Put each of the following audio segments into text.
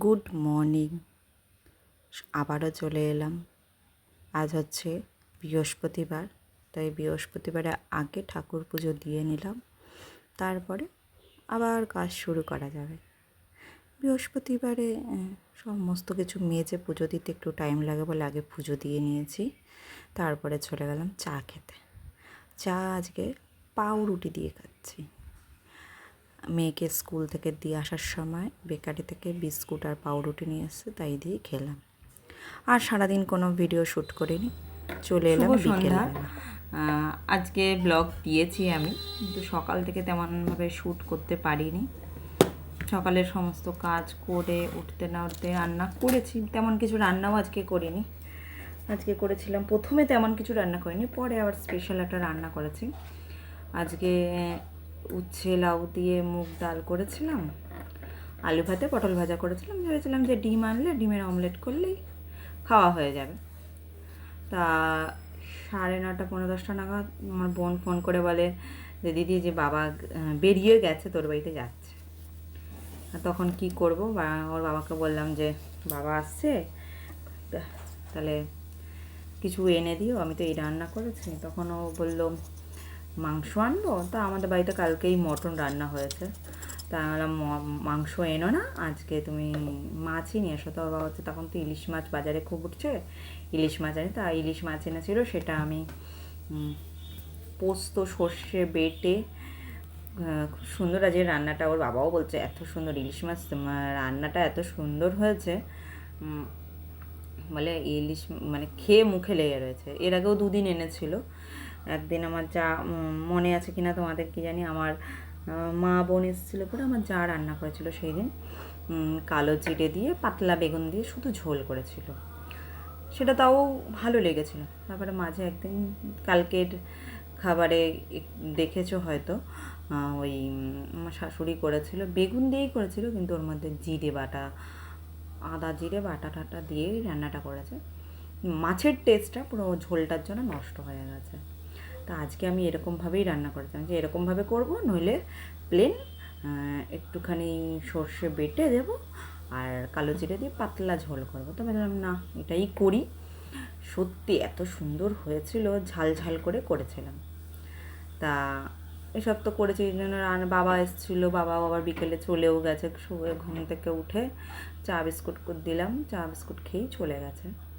Good morning. আবারও চলে এলাম। আজ হচ্ছে বৃহস্পতিবার, তাই বৃহস্পতিবারে আগে ঠাকুর পুজো দিয়ে নিলাম। তারপরে আবার কাজ শুরু করা যাবে। বৃহস্পতিবারে সমস্ত কিছু মেজে পুজো দিতে একটু টাইম লাগে বলে আগে পুজো দিয়ে নিয়েছি। তারপরে চলে গেলাম চা খেতে। চা আজকে পাউরুটি দিয়ে খাচ্ছি। মেয়েকে স্কুল থেকে দিয়ে আসার সময় বেকারি থেকে বিস্কুট আর পাউরুটি নিয়ে এসেছে তাই দিয়ে খেলাম। আর সারাদিন কোনো ভিডিও শ্যুট করিনি। চলে এলাম সন্ধ্যা। আজকে ব্লগ দিয়েছি আমি কিন্তু সকাল থেকে তেমনভাবে শ্যুট করতে পারিনি। সকালের সমস্ত কাজ করে উঠতে না উঠতে রান্না করেছি তেমন কিছু রান্নাও আজকে করিনি। আজকে করেছিলাম প্রথমে তেমন কিছু রান্না করিনি পরে আবার স্পেশাল একটা রান্না করেছি। আজকে উচ্ছে লাউ দিয়ে মুগ ডাল করেছিলাম, আলু ভাতে পটল ভাজা করেছিলাম, ভেবেছিলাম যে ডিম আনলে, ডিমের অমলেট করলেই খাওয়া হয়ে যাবে। তা সাড়ে নটা পনেরো দশটা নাগাদ আমার বোন ফোন করে বলে যে, দিদি, যে বাবা বেরিয়ে গেছে, তোর বাড়িতে যাচ্ছে। তখন কি করব? বা, ওর বাবাকে বললাম যে, বাবা আসছে তাহলে কিছু এনে দিও, আমি তো এই রান্না করেছি। তখন ও বলল মাংস আনব? তা আমাদের বাড়িতে কালকেই মটন রান্না হয়েছে। তা বললাম মাংস এনো না, আজকে তুমি মাছই নিয়ে এসো। তো বাবা হচ্ছে তখন তো ইলিশ মাছ বাজারে খুব উঠছে। ইলিশ মাছ আনি, তা ইলিশ মাছ এনেছিল, সেটা আমি পোস্ত, সর্ষে, বেটে খুব সুন্দর আজকে রান্নাটা। ওর বাবাও বলছে, এত সুন্দর ইলিশ মাছ রান্নাটা এত সুন্দর হয়েছে। বলে ইলিশ মানে খেয়ে মুখে লেগে রয়েছে। এর আগেও দুদিন এনেছিল। একদিন আমার যা মনে আছে কিনা তোমাদের কি জানি, আমার মা বোন এসেছিল করে আমার যা রান্না করেছিল সেই দিন কালো জিরে দিয়ে পাতলা বেগুন দিয়ে শুধু ঝোল করেছিল। সেটা তাও ভালো লেগেছিল। তারপরে মাঝে একদিন কালকের খাবারে দেখেছ হয়তো ওই আমার শাশুড়ি করেছিল, বেগুন দিয়েই করেছিল, কিন্তু ওর মধ্যে জিরে বাটা, আদা জিরে, বাটা টাটা দিয়েই রান্নাটা করেছে। মাছের টেস্টটা পুরো ঝোলটার জন্য নষ্ট হয়ে গেছে। তা আজকে আমি এরকমভাবেই রান্না করেছিলাম যে এরকমভাবে করব, নইলে প্লেন একটুখানি সর্ষে বেটে দেব আর কালো জিরে দিয়ে পাতলা ঝোল করব। তো ভাবলাম, না, এটাই করি। সত্যি এত সুন্দর হয়েছিল, ঝাল ঝাল করে করেছিলাম। তা এসব তো করেছি, এই জন্য রান- বাবা এসেছিল, বাবাও আবার বিকেলে চলেও গেছে, শুয়ে ঘুম থেকে উঠে চা বিস্কুট দিলাম, চা বিস্কুট খেয়েই চলে গেছে।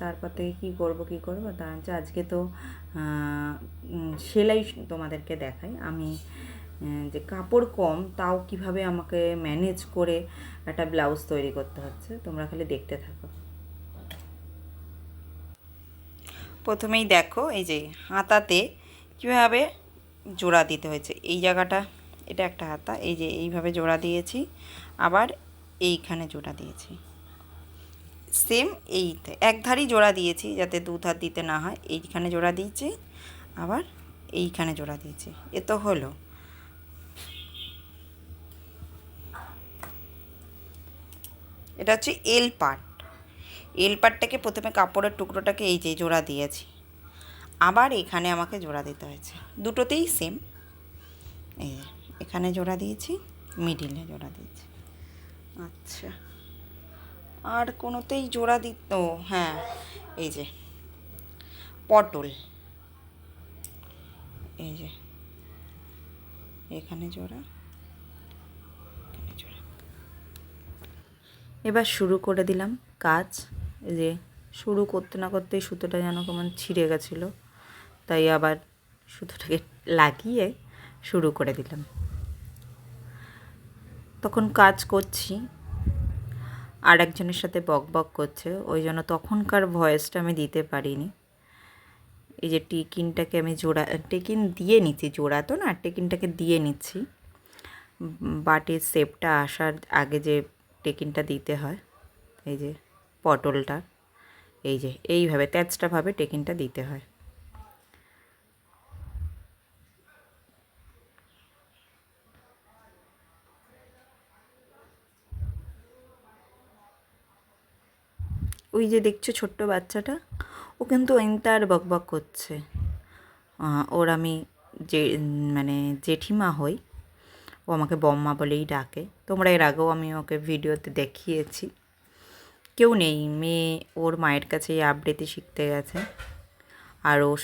তারপর থেকে কী করব কী করব? তা হচ্ছে আজকে তো সেলাই তোমাদেরকে দেখাই। আমি যে কাপড় কম, তাও কীভাবে আমাকে ম্যানেজ করে একটা ব্লাউজ তৈরি করতে হচ্ছে, তোমরা খালি দেখতে থাকো। প্রথমেই দেখো, এই যে হাতাতে কীভাবে জোড়া দিতে হয়েছে। এই জায়গাটা, এটা একটা হাতা, এই যে এইভাবে জোড়া দিয়েছি, আবার এইখানে জোড়া দিয়েছি। সেম এইতে। এক ধারই জোড়া দিয়েছি যাতে দু দিতে না হয়। এইখানে জোড়া দিয়েছি, আবার এইখানে জোড়া দিয়েছি। এ তো হলো। এটা হচ্ছে এল পার্ট এল পার্টটাকে প্রথমে কাপড়ের টুকরোটাকে এই যে জোড়া দিয়েছি। আবার এখানে আমাকে জোড়া দিতে হয়েছে। দুটোতেই সেম। এখানে জোড়া দিয়েছি, মিডিলে জোড়া দিয়েছি। আচ্ছা। আর কোনোতেই জোড়া দিত হ্যাঁ এই যে, পটল। এই যে, এখানে জোড়া এখানে জোড়া। এবার শুরু করে দিলাম কাজ। যে, শুরু করতে না করতেই সুতোটা যেন কেমন ছিঁড়ে গেছিল। তাই আবার সুতোটাকে লাগিয়ে শুরু করে দিলাম। তখন কাজ করছি। আর একজনের সাথে বক বক করছে, ওই জন্য তখনকার ভয়েসটা আমি দিতে পারিনি। এই যে টিকিনটাকে আমি জোড়া, টেকিন দিয়ে নিচ্ছি, জোড়া তো না, টেকিনটাকে দিয়ে নিচ্ছি। বাটির শেপটা আসার আগে যে টেকিনটা দিতে হয়, এই যে পটলটা, এই যে এইভাবে তেঁচটাভাবে টেকিনটা দিতে হয়। ওই যে দেখছ ছোট্ট বাচ্চাটা, ও কিন্তু ইন্তার বকবক করছে। ওর আমি যে মানে জেঠিমা হই, ও আমাকে বম্মা বলেই ডাকে। তোমরা এর আগেও আমি ওকে ভিডিওতে দেখিয়েছি। কেউ নেই, মেয়ে ওর মায়ের কাছে এই আবৃত্তি শিখতে গেছে। আর ওর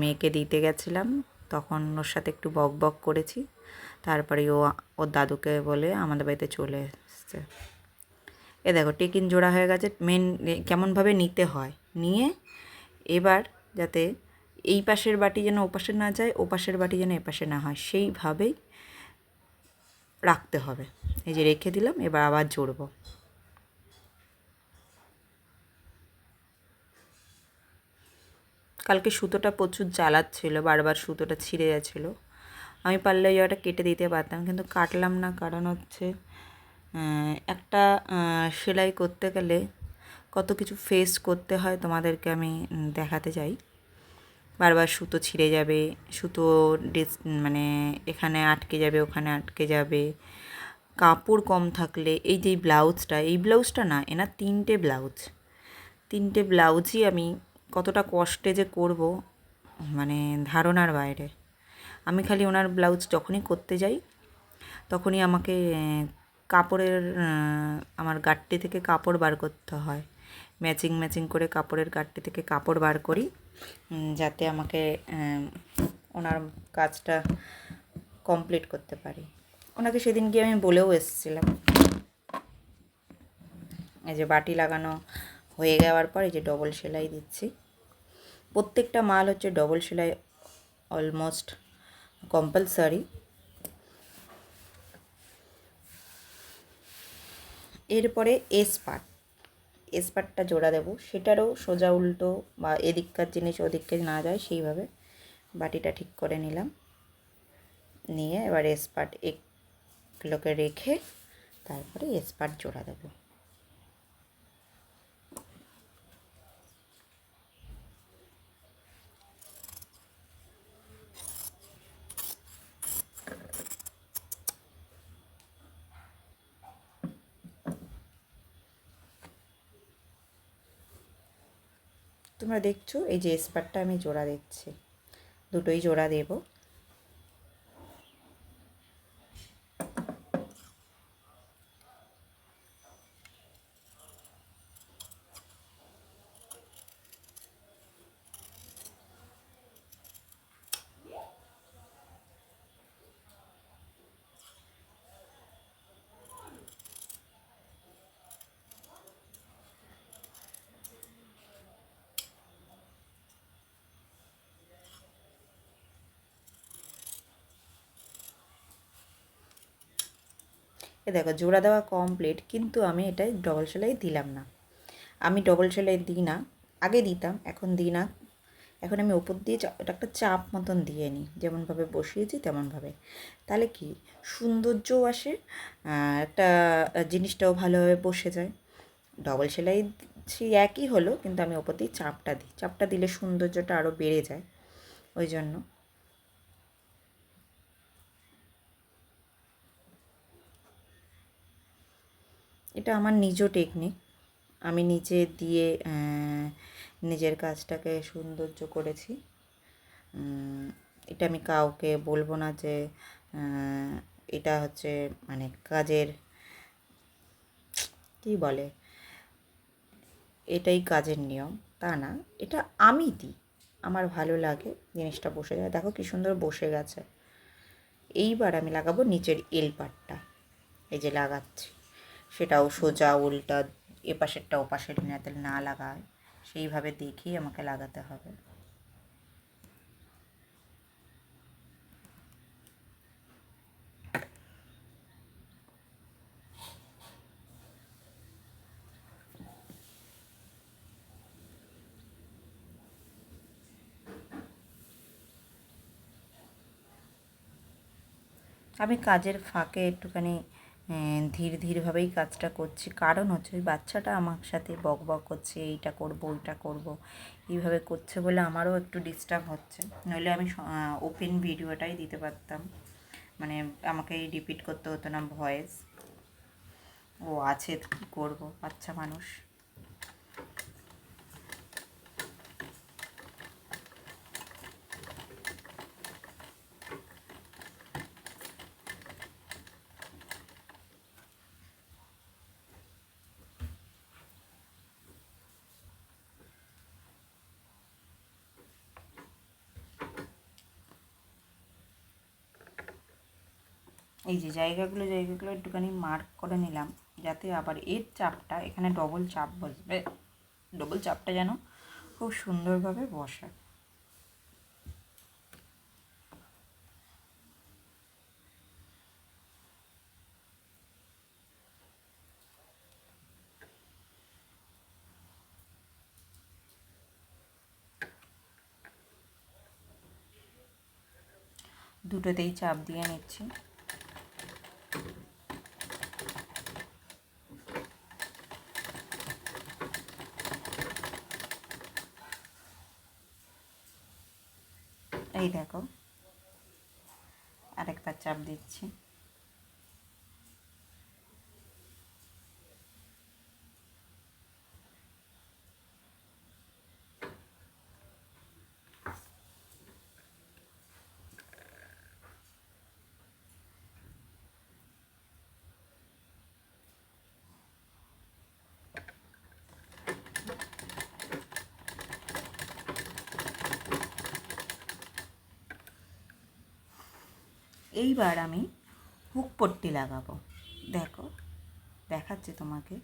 মেয়েকে দিতে গেছিলাম, তখন ওর সাথে একটু বক বক করেছি। তারপরে ও, ওর দাদুকে বলে আমাদের বাড়িতে চলে এসছে। এ দেখো, টিকিন জোড়া হয়ে গেছে মেন কেমনভাবে নিতে হয়? নিয়ে এবার যাতে এই পাশের বাটি যেন ওপাশে না যায়, ওপাশের বাটি যেন এপাশে না হয় সেইভাবেই রাখতে হবে। এই যে রেখে দিলাম, এবার আবার জড়বো। কালকে সুতোটা প্রচুর জ্বালাচ্ছিল, বারবার সুতোটা ছিঁড়ে যাচ্ছিল আমি পারলে জায়গাটা কেটে দিতে পারতাম, কিন্তু কাটলাম না, কারণ হচ্ছে একটা সেলাই করতে গেলে কত কিছু ফেস করতে হয় তোমাদেরকে আমি দেখাতে চাই। বারবার সুতো ছিঁড়ে যাবে, সুতো ডিস মানে এখানে আটকে যাবে, ওখানে আটকে যাবে। কাপড় কম থাকলে এই যে ব্লাউজটা, এই ব্লাউজটা না এনার তিনটে ব্লাউজ। তিনটে ব্লাউজই আমি কতটা কষ্টে যে করব মানে ধারণার বাইরে। আমি খালি ওনার ব্লাউজ যখনই করতে যাই, তখনই আমাকে কাপড়ের আমার গাঠটি থেকে কাপড় বার করতে হয়। ম্যাচিং ম্যাচিং করে কাপড়ের গাঠটি থেকে কাপড় বার করি যাতে আমাকে ওনার কাজটা কমপ্লিট করতে পারি। ওনাকে সেদিন গিয়ে আমি বলেও এসেছিলাম। এই যে বাটি লাগানো হয়ে যাওয়ার পর এই যে ডবল সেলাই দিচ্ছি। প্রত্যেকটা মাল হচ্ছে ডবল সেলাই অলমোস্ট কম্পালসারি। এরপরে এস পার্ট এস পার্টটা জোড়া দেবো। সেটারও সোজা উল্টো বা এদিককার জিনিস ওদিককে না যায় সেইভাবে বাটিটা ঠিক করে নিলাম। নিয়ে এবার এস পার্ট লোকে রেখে তারপরে এস পার্ট জোড়া দেবো। তোমরা দেখছ এই যে স্পারটা আমি জোড়া দিচ্ছি। দুটোই জোড়া দেব। এ দেখো, জোড়া দেওয়া কমপ্লিট কিন্তু আমি এটাই ডবল সেলাই দিলাম না। আমি ডবল সেলাই দিই না, আগে দিতাম, এখন দিই না। এখন আমি ওপর দিয়ে এটা একটা চাপ মতন দিয়ে নিই, যেমনভাবে বসিয়েছি তেমনভাবে। তাহলে কি? সৌন্দর্যও আসে একটা জিনিসটাও ভালোভাবে বসে যায়। ডবল সেলাই সেই একই হলো, কিন্তু আমি ওপর দিয়ে চাপটা দিই। চাপটা দিলে সৌন্দর্যটা আরও বেড়ে যায়, ওই জন্য। এটা আমার নিজ টেকনিক আমি নিচে দিয়ে নিজের কাজটাকে সৌন্দর্য করেছি। এটা আমি কাউকে বলব না যে এটা হচ্ছে মানে কাজের, কী বলে? এটাই কাজের নিয়ম, তা না। এটা আমি দিই। আমার ভালো লাগে জিনিসটা বসে যায়। দেখো কী সুন্দর বসে গেছে। এইবার আমি লাগাবো নিচের এল পাটটা এই যে লাগাচ্ছি। সেটাও সোজা উল্টা এপাশেরটা ওপাশের যাতে না লাগায়। সেইভাবে দেখেই আমাকে লাগাতে হবে। আমি কাজের ফাঁকে একটুখানি ধীর ধীরভাবেই কাজটা করছি। কারণ হচ্ছে ওই বাচ্চাটা আমার সাথে বক বক করছে, এইটা করব, ওইটা করব, এইভাবে করছে বলে আমারও একটু ডিস্টার্ব হচ্ছে। নইলে আমি ওপেন ভিডিওটাই দিতে পারতাম। মানে আমাকে রিপিট করতে হতো না ভয়েস ও আছে, কী করব? বাচ্চা মানুষ। এই যে জায়গাগুলো জায়গাগুলো একটুখানি মার্ক করে নিলাম, যাতে আবার এর চাপটা এখানে ডবল চাপ বসবে। ডবল চাপটা যেন খুব সুন্দরভাবে বসে। দুটোতেই চাপ দিয়ে নিচ্ছি। এই দেখো। আরেকবার চাপ দিচ্ছি। এইবার আমি হুক পট্টি লাগাবো। দেখো, দেখাচ্ছে তোমাকে।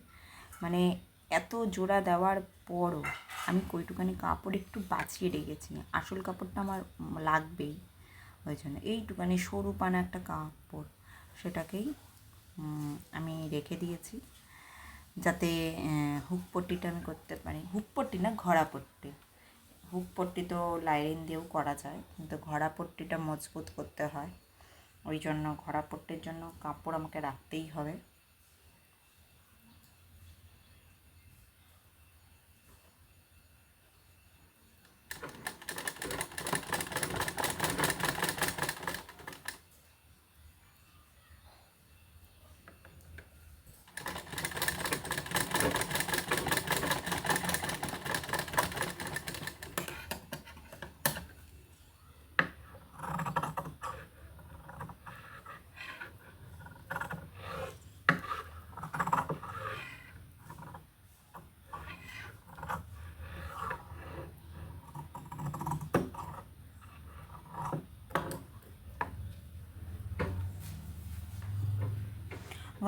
মানে এত জোড়া দেওয়ার পরও আমি কইটুখানি কাপড় একটু বাঁচিয়ে রেখেছি। আসল কাপড়টা আমার লাগবেই। ওই জন্য এইটুখানি সরু পানা একটা কাপড় সেটাকেই আমি রেখে দিয়েছি। যাতে হুক পট্টিটা আমি করতে পারি। হুক পট্টি না, ঘোড়া পট্টি। হুক পট্টি তো লাইনিং দিয়েও করা যায়, কিন্তু ঘোড়া পট্টিটা মজবুত করতে হয়। ওই জন্য ঘোড়া পট্টির জন্য কাপড় আমাকে রাখতেই হবে।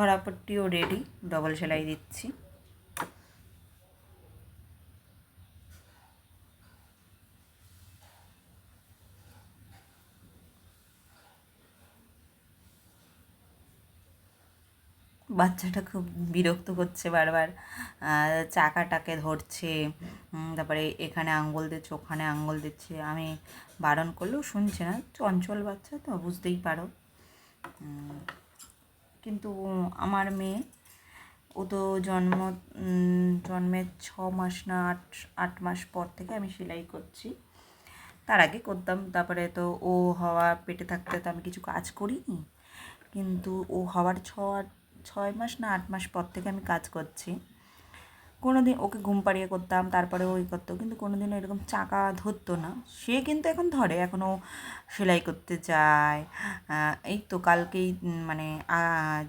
ঘোড়া পট্টিও রেডি ডবল সেলাই দিচ্ছি। বাচ্চাটা খুব বিরক্ত করছে বারবার। চাকাটাকে ধরছে তারপরে এখানে আঙ্গুল দিচ্ছে, ওখানে আঙ্গুল দিচ্ছে। আমি বারণ করলেও শুনছে না। চঞ্চল বাচ্চা তো, বুঝতেই পারো। কিন্তু আমার মেয়ে, ও তো জন্ম জন্মের ছ মাস না আট আট মাস পর থেকে আমি সেলাই করছি। তার আগে করতাম, তারপরে তো ও হওয়া পেটে থাকতে তো আমি কিছু কাজ করিনি। কিন্তু ও হওয়ার ছ, ছয় মাস না আট মাস পর থেকে আমি কাজ করছি। কোনো দিন ওকে ঘুম পাড়িয়ে করতাম তারপরে ওই করতো। কিন্তু কোনো দিনও এরকম চাকা ধরতো না। সে কিন্তু এখন ধরে এখনও সেলাই করতে আহ, এই তো কালকেই মানে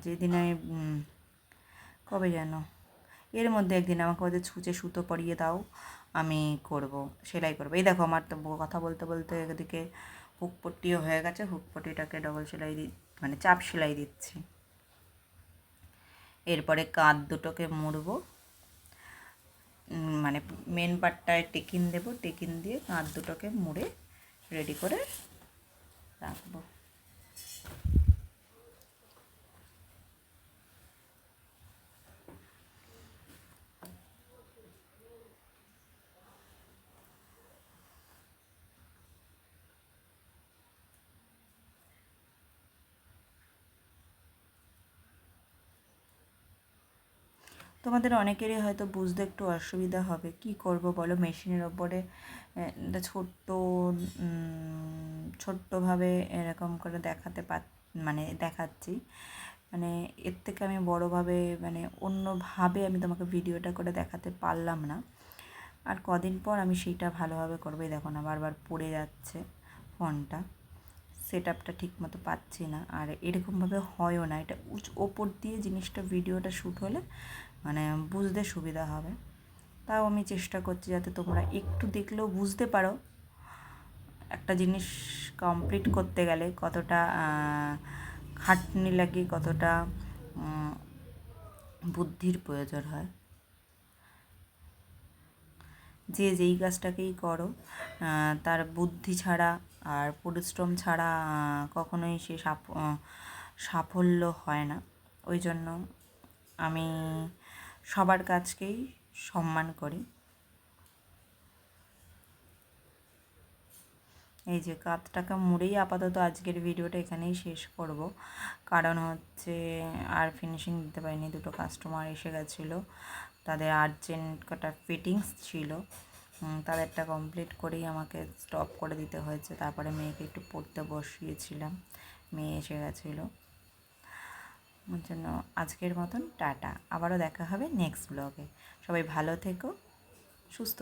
যেদিনে কবে যেন এর মধ্যে একদিন আমাকে ওদের ছুঁচে সুতো পরিয়ে দাও আমি করব সেলাই করব। এই দেখো আমার তো কথা বলতে বলতে এদিকে হুক পট্টিও হয়ে গেছে হুক পট্টিটাকে ডবল সেলাই দি মানে চাপ সেলাই দিচ্ছি। এরপরে কাঁধ দুটোকে মুড়বো মানে মেন পার্টটায় টেকিন দেবো। টেকিন দিয়ে কাঁধ দুটোকে মুড়ে রেডি করে রাখব। তোমাদের অনেকেরই হয়তো বুঝতে একটু অসুবিধা হবে। কি করব বলো? মেশিনের ওপরে ছোট্ট ছোট্টভাবে এরকম করে দেখাতে পার মানে দেখাচ্ছি। মানে এর থেকে আমি বড়োভাবে মানে অন্যভাবে আমি তোমাকে ভিডিওটা করে দেখাতে পারলাম না। আর কদিন পর আমি সেইটা ভালোভাবে করব। দেখো না, বারবার পড়ে যাচ্ছে ফোনটা। সেট আপটা ঠিক মতো পাচ্ছি না। আর এরকমভাবে হয়ও না। এটা ওপর দিয়ে জিনিসটা, ভিডিওটা শ্যুট হলে মানে বুঝতে সুবিধা হবে। তাও আমি চেষ্টা করছি যাতে তোমরা একটু দেখলেও বুঝতে পারো একটা জিনিস কমপ্লিট করতে গেলে কতটা খাটনি লাগে, কতটা বুদ্ধির প্রয়োজন হয়। যে যেই কাজটাকেই করো তার বুদ্ধি ছাড়া আর পরিশ্রম ছাড়া কখনোই সে সাফ- সাফল্য হয় না। ওই জন্য আমি সবার কাজকেই সম্মান করি। এই যে কাতটাকে মুড়েই আপাতত আজকের ভিডিওটা এখানেই শেষ করব। কারণ হচ্ছে আর ফিনিশিং দিতে পারিনি, দুটো কাস্টমার এসে গেছিল। তাদের আর্জেন্ট কটা ফিটিংস ছিল। তাদেরটা কমপ্লিট করেই আমাকে স্টপ করে দিতে হয়েছে। তারপরে মেয়েকে একটু পড়তে বসিয়েছিলাম। মেয়ে এসে গেছিল। জন্য আজকের মতন টাটা। আবারও দেখা হবে নেক্সট ব্লগে সবাই ভালো থেকো সুস্থ